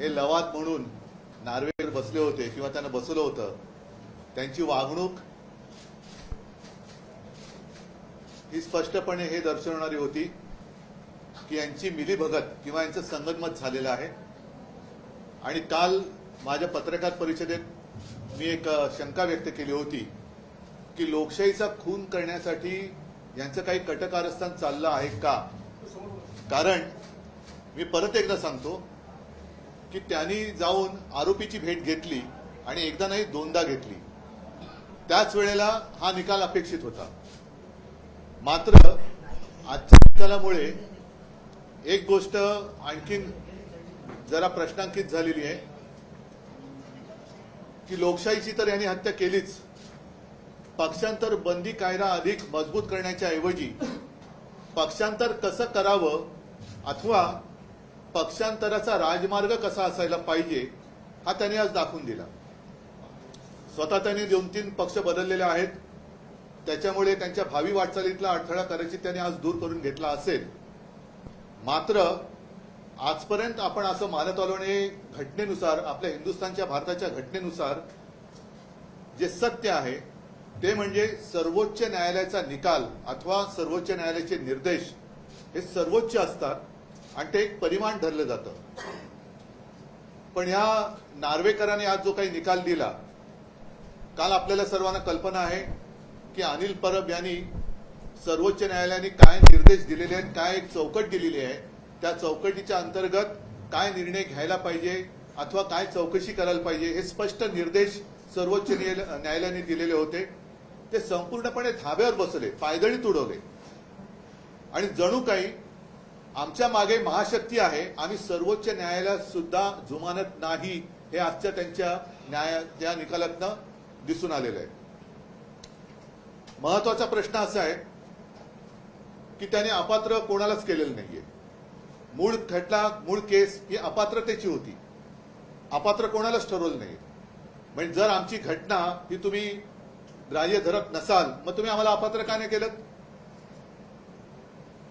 हे लवाद म्हणून नार्वेकर बसले होते किंवा त्यांना बसवलं होतं त्यांची वागणूक ही स्पष्टपणे हे दर्शवणारी होती की यांची मिलीभगत किंवा यांचं संगनमत झालेलं आहे. आणि काल माझ्या पत्रकार परिषदेत मी एक शंका व्यक्त केली होती की लोकशाहीचा खून करण्यासाठी यांचं काही कटकारस्थान चाललं आहे का? कारण मी परत एकदा सांगतो की त्यांनी जाऊन आरोपीची भेट घेतली आणि एकदा नाही दोनदा घेतली. त्याच वेळेला हा निकाल अपेक्षित होता. मात्र आजच्या निकालामुळे एक गोष्ट आणखीन जरा प्रश्नांकित झालेली आहे की लोकशाहीची तर यांनी हत्या केलीच. पक्षांतर बंदी कायदा अधिक मजबूत करण्याच्या ऐवजी पक्षांतर कसं करावं अथवा पक्षांतराचा राजमार्ग कसा असायला पाहिजे हा त्यांनी आज दाखवून दिला. स्वतः त्यांनी दोन तीन पक्ष बदललेले आहेत. त्याच्यामुळे त्यांच्या भावी वाटचालीतला अडथळा करायची त्यांनी आज दूर करून घेतला असेल. मात्र आजपर्यंत आपण असं मानत आलो आणि घटनेनुसार आपल्या हिंदुस्थानच्या भारताच्या घटनेनुसार जे सत्य आहे ते म्हणजे सर्वोच्च न्यायालयाचा निकाल अथवा सर्वोच्च न्यायालयाचे निर्देश हे सर्वोच्च असतात. आणि ते एक परिमाण धरलं जातं. पण ह्या नार्वेकरांनी आज जो काही निकाल दिला काल आपल्याला सर्वांना कल्पना आहे की अनिल परब यांनी सर्वोच्च न्यायालयाने काय निर्देश दिलेले आहेत काय एक चौकट दिलेली आहे त्या चौकटीच्या अंतर्गत काय निर्णय घ्यायला पाहिजे अथवा काय चौकशी करायला पाहिजे हे स्पष्ट निर्देश सर्वोच्च न्यायालयाने दिलेले होते. ते संपूर्णपणे धाब्यावर बसले पायदळी तुडवले. आणि जणू काही आमच्या मागे महाशक्ती आहे. आम्ही सर्वोच्च न्यायालयात सुद्धा जुमानत नाही हे आजच्या त्यांच्या न्याया त्या निकालातनं दिसून आलेलं आहे. महत्त्वाचा प्रश्न असा आहे की त्याने अपात्र कोणालाच केलेलं नाहीये. मूळ खटला मूळ केस ही अपात्रतेची होती. अपात्र कोणालाच ठरवलं नाही म्हणजे जर आमची घटना ही तुम्ही ग्राह्य धरत नसाल मग तुम्ही आम्हाला अपात्र का नाही केलं?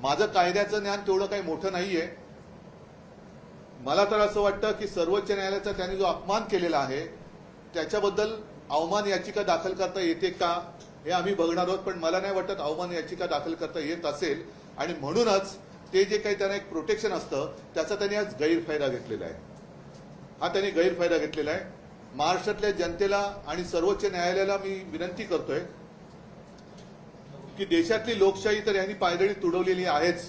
माझं कायद्याचं ज्ञान तेवढं काही मोठं नाहीये. मला तर असं वाटतं की सर्वोच्च न्यायालयाचा त्यांनी जो अपमान केलेला आहे त्याच्याबद्दल अवमान याचिका दाखल करता येते का हे आम्ही बघणार आहोत पण मला नाही वाटत अवमान याचिका दाखल करता येत असेल. आणि म्हणूनच ते जे काही त्यांना एक प्रोटेक्शन असतं त्याचा त्यांनी आज गैरफायदा घेतलेला आहे. हा त्यांनी गैरफायदा घेतलेला आहे. महाराष्ट्रातल्या जनतेला आणि सर्वोच्च न्यायालयाला मी विनंती करतोय की देशातली लोकशाही तर यांनी पायदळी तुडवलेली आहेच.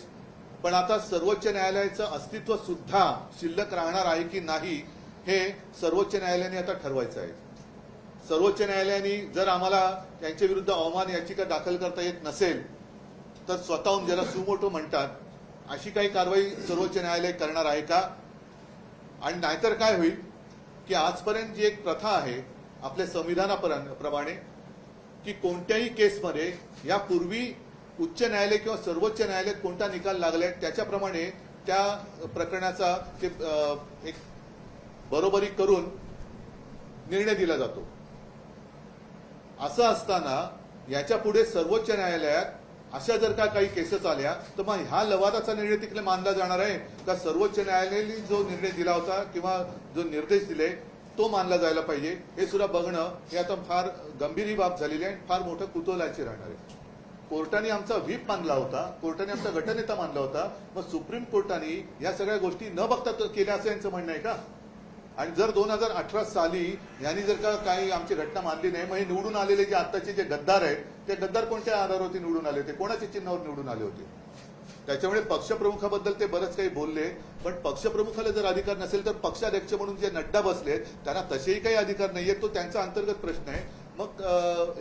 पण आता सर्वोच्च न्यायालयाचं अस्तित्व सुद्धा शिल्लक राहणार आहे की नाही हे सर्वोच्च न्यायालयाने आता ठरवायचं आहे. सर्वोच्च न्यायालयाने जर आम्हाला त्यांच्या विरुद्ध अवमान याचिका दाखल करता येत नसेल तर स्वतःहून ज्याला सुमोटो म्हणतात अशी काही कारवाई सर्वोच्च न्यायालय करणार आहे का? आणि नाहीतर काय होईल की आजपर्यंत जी एक प्रथा आहे आपल्या संविधानाप्रमाणे की कोणत्याही केसमध्ये यापूर्वी उच्च न्यायालय किंवा सर्वोच्च न्यायालयात कोणता निकाल लागलाय त्याच्याप्रमाणे त्या प्रकरणाचा ते एक बरोबरी करून निर्णय दिला जातो. असं असताना याच्यापुढे सर्वोच्च न्यायालयात अशा जर का काही केसेस आल्या तर मग ह्या लवादाचा निर्णय तिकडे मानला जाणार आहे का? सर्वोच्च न्यायालयाने जो निर्णय दिला होता किंवा जो निर्देश दिले तो मानला जायला पाहिजे. हे सुद्धा बघणं हे आता फार गंभीर ही बाब झालेली आहे आणि फार मोठं कुतूहलाची राहणार आहे. कोर्टाने आमचा व्हीप मानला होता. कोर्टाने आमचा गटनेता मानला होता. मग सुप्रीम कोर्टाने या सगळ्या गोष्टी न बघता केल्या असं यांचं म्हणणं आहे का? आणि जर दोन हजार अठरा साली यांनी जर का काही आमची घटना मानली नाही मग हे निवडून आलेले जे आताचे जे गद्दार आहेत ते गद्दार कोणत्या आधारावरती निवडून आले होते? कोणाच्या चिन्हावर निवडून आले होते? त्याच्यामुळे पक्षप्रमुखाबद्दल ते बरंच काही बोलले. पण पक्षप्रमुखाला जर अधिकार नसेल तर पक्षाध्यक्ष म्हणून जे नड्डा बसले त्यांना तसेही काही अधिकार नाहीये तो त्यांचा अंतर्गत प्रश्न आहे. मग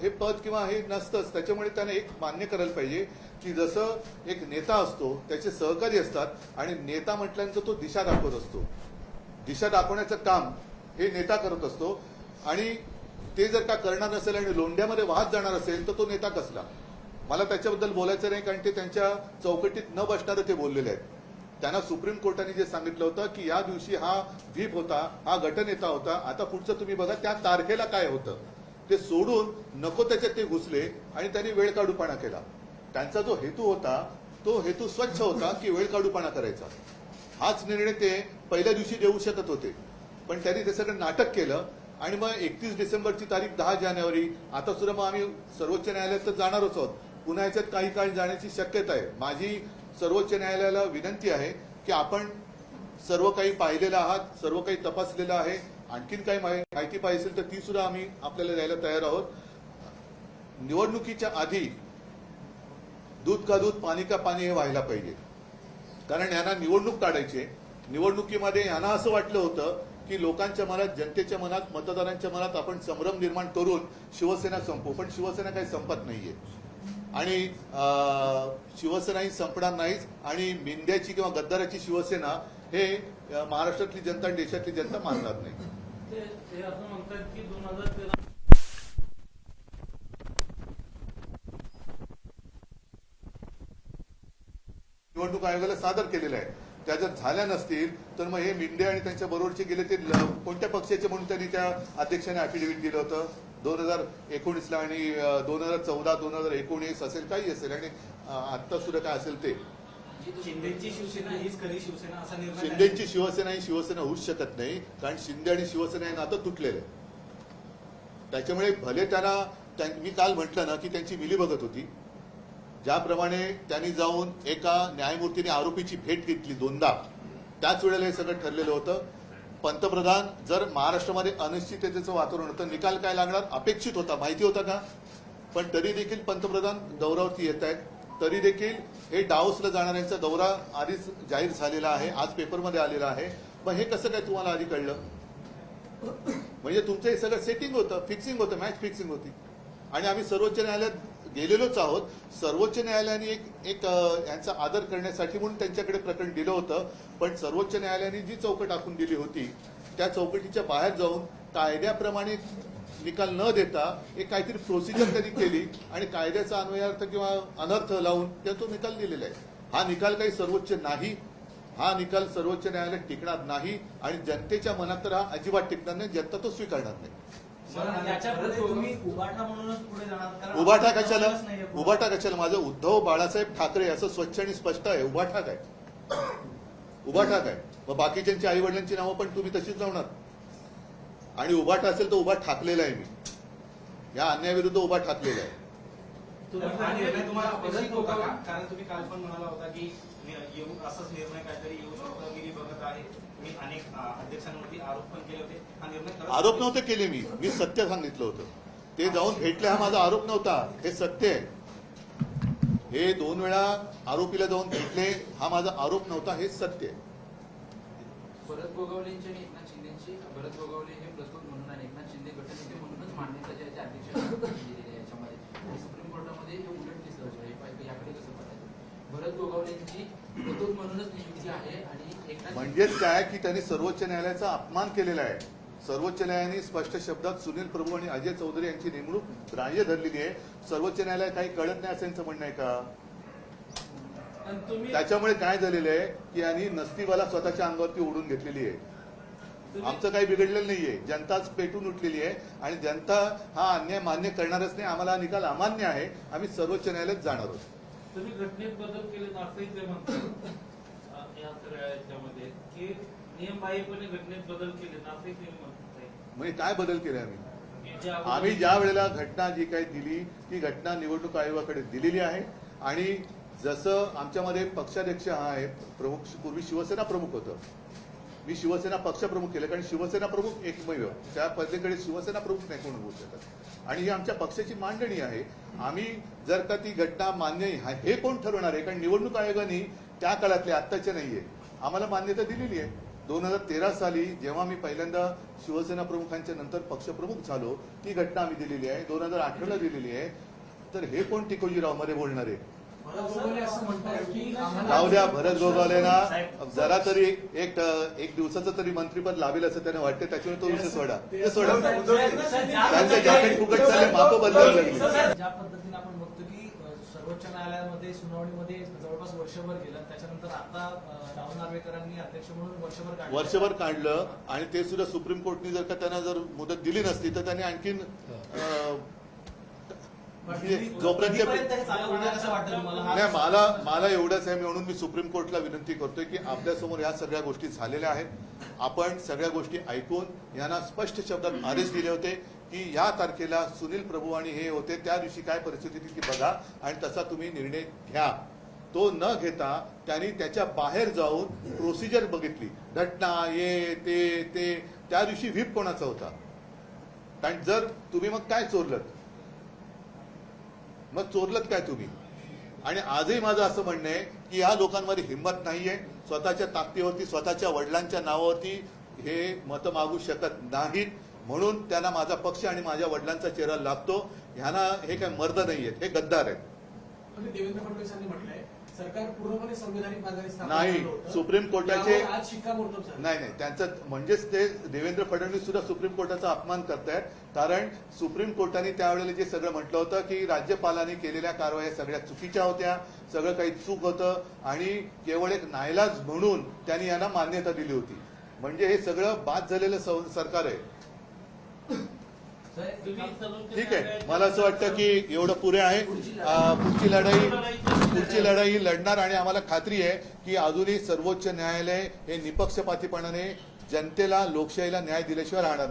हे पद किंवा हे नसतंच त्याच्यामुळे त्याने एक मान्य करायला पाहिजे की जसं एक नेता असतो त्याचे सहकारी असतात आणि नेता म्हटल्यानंतर तो दिशा दाखवत असतो. दिशा दाखवण्याचं काम हे नेता करत असतो. आणि ते जर का करणार नसेल आणि लोंढ्यामध्ये वाहत जाणार असेल तर तो नेता कसला? मला त्याच्याबद्दल बोलायचं नाही कारण ते त्यांच्या चौकटीत न बसणारे ते बोललेले आहेत. त्यांना सुप्रीम कोर्टाने जे सांगितलं होतं की या दिवशी हा व्हीप होता हा गटनेता होता आता पुढचं तुम्ही बघा त्या तारखेला काय होतं. ते सोडून नको त्याच्यात ते घुसले आणि त्यांनी वेळ काढूपणा केला. त्यांचा जो हेतू होता तो हेतू स्वच्छ होता की वेळ काढूपणा करायचा. हाच निर्णय ते पहिल्या दिवशी देऊ शकत होते. पण त्यांनी ते सगळं नाटक केलं आणि मग एकतीस डिसेंबरची तारीख दहा जानेवारी. आता सुद्धा मग आम्ही सर्वोच्च न्यायालयात तर जाणारच आहोत. पुन्हा याच्यात काही काळ जाण्याची शक्यता आहे. माझी सर्वोच्च न्यायालयाला विनंती आहे की आपण सर्व काही पाहिलेलं आहात सर्व काही तपासलेलं आहे. आणखीन काही माहि- माहिती पाहिजे असेल तर ती सुद्धा आम्ही आपल्याला द्यायला तयार आहोत. निवडणुकीच्या आधी दूध का दूध पाणी का पाणी हे व्हायला पाहिजे. कारण यांना निवडणूक काढायची निवडणुकीमध्ये यांना असं वाटलं होतं की लोकांच्या मनात जनतेच्या मनात मतदारांच्या मनात आपण संभ्रम निर्माण करून शिवसेना संपू. पण शिवसेना काही संपत नाहीये. आणि शिवसेना ही संपणार नाहीच. आणि मिंद्याची किंवा गद्दाराची शिवसेना हे महाराष्ट्रातली जनता आणि देशातली जनता मानणार नाही. निवडणूक आयोगाला सादर केलेलं आहे. त्या जर झाल्या नसतील तर मग हे मिंडे आणि त्यांच्या बरोबरचे गेले ते कोणत्या पक्षाचे म्हणून त्यांनी त्या अध्यक्षाने अफिडेव्हिट दिलं होतं? दोन हजार एकोणीसला आणि दोन हजार चौदा दोन हजार एकोणीस असेल काही असेल. आणि आता सुद्धा काय असेल ते. शिंदेची शिवसेना हीच खरी शिवसेना असा निर्णय शिंदेची शिवसेना ही शिवसेना होऊच शकत नाही कारण शिंदे आणि शिवसेना हे नातं तुटलेलं आहे. त्याच्यामुळे भले त्यांना त्यां- मी काल म्हटलं ना की त्यांची मिलीभगत होती. ज्याप्रमाणे त्यांनी जाऊन एका न्यायमूर्तीने आरोपीची भेट घेतली दोनदा त्याच वेळेला हे सगळं ठरलेलं होतं. पंतप्रधान जर महाराष्ट्रामध्ये अनिश्चिततेचं वातावरण होतं निकाल काय लागणार? अपेक्षित होता. माहिती होता का? पण तरी देखील पंतप्रधान दौऱ्यावरती येत आहेत. तरी देखील हे डाऊसला जाणाऱ्यांचा दौरा आधीच जाहीर झालेला आहे आज पेपरमध्ये आलेला आहे. मग हे कसं काय तुम्हाला आधी कळलं? म्हणजे तुमचं हे सगळं सेटिंग होतं फिक्सिंग होतं मॅच फिक्सिंग होती. आणि आम्ही सर्वोच्च न्यायालयात गेलेलोच आहोत. सर्वोच्च न्यायालयाने एक एक यांचा आदर करण्यासाठी म्हणून त्यांच्याकडे प्रकरण दिलं होतं. पण सर्वोच्च न्यायालयाने जी चौकट आखून दिली होती त्या चौकटीच्या बाहेर जाऊन कायद्याप्रमाणे निकाल न देता एक काहीतरी प्रोसिजर त्यांनी केली आणि कायद्याचा अन्वयार्थ किंवा अनर्थ लावून त्या तो निकाल दिलेला आहे. हा निकाल काही सर्वोच्च नाही. हा निकाल सर्वोच्च न्यायालय टिकणार नाही आणि जनतेच्या मनात तर हा अजिबात टिकणार नाही जनता तो स्वीकारणार नाही. आपल्याला कशाला. उभाटा कशाला? माझं उद्धव बाळासाहेब ठाकरे असं स्वच्छ आणि स्पष्ट आहे. उभाटा काय? उभाटा काय? मग बाकीच्यांची आई वडिलांची नावं पण तुम्ही तशीच लावणार. आणि उभाटा असेल तर उभा ठाकलेला आहे मी. या अन्यायाविरुद्ध उभा ठाकलेला आहे. निर्णय तुम्हाला अपेक्षित होता का? कारण तुम्ही काल पण म्हणाला होता की येऊ असाच निर्णय काहीतरी येऊ शकतो मी बघत आहे. मी अनेक अध्यक्षांवरती आरोप पण केले होते. हा निर्णय आरोप नव्हते केले मी. मी सत्य सांगितलं होतं. ते जाऊन भेटले हा माझा आरोप नव्हता. हे सत्य आहे. हे दोन वेळा आरोपीला जाऊन भेटले हा माझा आरोप नव्हता. हे सत्य आहे. भरत गोगावलेंची आणि एकनाथ शिंदेची भरत गोगावले हे प्रस्तुत म्हणून आणि एकनाथ शिंदे गटनेते म्हणूनच मान्यता जे आहे आहे कोर्टामध्ये हे उलट दिसलं होतं हे पाहिजे याकडे कसं पाहायचं भरत गोगावलेंची प्रस्तुत म्हणूनच नियुक्ती आहे आणि म्हणजेच काय की त्यांनी सर्वोच्च न्यायालयाचा अपमान केलेला आहे. सर्वोच्च न्यायालयाने स्पष्ट शब्दात सुनील प्रभू आणि अजय चौधरी यांची नेमणूक ग्राह्य धरलेली आहे. सर्वोच्च न्यायालय काही कळत नाही असं यांचं म्हणणं आहे का? आणि तुम्ही त्याच्यामुळे काय झालेलं आहे की यांनी नसतीवाला स्वतःच्या अंगावरती ओढून घेतलेली आहे. आमचं काही बिघडलेलं नाहीये. जनताच पेटून उठलेली आहे आणि जनता हा अन्याय मान्य करणारच नाही. आम्हाला हा निकाल अमान्य आहे. आम्ही सर्वोच्च न्यायालयात जाणार आहोत. तुम्ही घटनेत बदल केले असंही ते म्हणतात. अ, या सगळ्या याच्यामध्ये की नियमबाह्यपणे घटनेत बदल केले असंही ते म्हणतात. म्हणजे काय बदल केले आम्ही? आम्ही ज्या वेळेला घटना जी काही दिली ती घटना निवडणूक आयोगाकडे दिलेली आहे. आणि जसं आमच्यामध्ये पक्षाध्यक्ष हा आहे प्रमुख पूर्वी शिवसेना प्रमुख होतं. मी शिवसेना पक्षप्रमुख केलं कारण शिवसेना प्रमुख एकमेव त्या पद्धतीकडे शिवसेना प्रमुख नाही कोण होऊ शकत. आणि ही आमच्या पक्षाची मांडणी आहे. आम्ही जर का ती घटना मान्य हे कोण ठरवणार आहे? कारण निवडणूक आयोगाने त्या काळातले आत्ताचे नाहीये. आम्हाला मान्यता दिलेली आहे. दोन हजार तेरा साली जेव्हा मी पहिल्यांदा शिवसेना प्रमुखांच्या नंतर पक्षप्रमुख झालो ती घटना आम्ही दिलेली आहे. दोन हजार अठराला दिलेली आहे. तर हे कोण टिकोजीरावमध्ये बोलणार? आहे जाऊ द्या भरत गोगावलेना जरा तरी एक एक दिवसाचं तरी मंत्रीपद लाभेल असं त्याने वाटते त्याच्यामुळे तो विषय सोडा. ते सोडा. त्यांचं जॅकेट फुकट झाले माप बदलायला लागली. ज्या पद्धतीने आपण बघतो की सर्वोच्च न्यायालयामध्ये सुनावणीमध्ये जवळपास वर्षभर गेलं त्याच्यानंतर आता राहुल नार्वेकरांनी अध्यक्ष म्हणून वर्षभर काढलं. वर्षभर काढलं आणि ते सुद्धा सुप्रीम कोर्टने जर का त्यांना जर मुदत दिली नसती तर त्यांनी आणखीन नाही मला मला एवढंच आहे म्हणून मी सुप्रीम कोर्टला विनंती करतोय की आपल्यासमोर या सगळ्या गोष्टी झालेल्या आहेत. आपण सगळ्या गोष्टी ऐकून यांना स्पष्ट शब्दात आदेश दिले होते की या तारखेला सुनील प्रभू आणि हे होते त्या दिवशी काय परिस्थिती ती बघा आणि तसा तुम्ही निर्णय घ्या. तो न घेता त्यांनी त्याच्या बाहेर जाऊन प्रोसिजर बघितली. घटना ये ते ते. त्या दिवशी व्हीप कोणाचा होता? कारण जर तुम्ही मग काय चोरलत? मग चोरलत काय तुम्ही? आणि आजही माझं असं म्हणणं आहे की या लोकांमध्ये हिंमत नाहीये. स्वतःच्या ताकदीवरती स्वतःच्या वडिलांच्या नावावरती हे मतं मागू शकत नाहीत. म्हणून त्यांना माझा पक्ष आणि माझ्या वडिलांचा चेहरा लागतो. ह्यांना हे काय मर्द नाहीयेत हे गद्दार आहेत. देवेंद्र फडणवीस यांनी म्हटलंय सरकार पूर्णपणे संविधानिक मार्गाने नाही. सुप्रीम कोर्टाचे- आज नाही नाही त्यांचं म्हणजेच ते देवेंद्र फडणवीस सुद्धा सुप्रीम कोर्टाचा अपमान करतायत. कारण सुप्रीम कोर्टाने त्यावेळेला जे सगळं म्हटलं होतं की राज्यपालांनी केलेल्या कारवाया सगळ्या चुकीच्या होत्या सगळं काही चूक होतं आणि केवळ एक नायलाज म्हणून त्यांनी यांना मान्यता दिली होती. म्हणजे हे सगळं बाद झालेलं सरकार आहे. ठीक आहे. मला असं वाटतं की एवढं पुरे आहे. पुढची लढाई पुढची लढाई लढणार आणि आम्हाला खात्री आहे की अजूनही सर्वोच्च न्यायालय हे निपक्षपातीपणाने जनतेला लोकशाहीला न्याय दिल्याशिवाय राहणार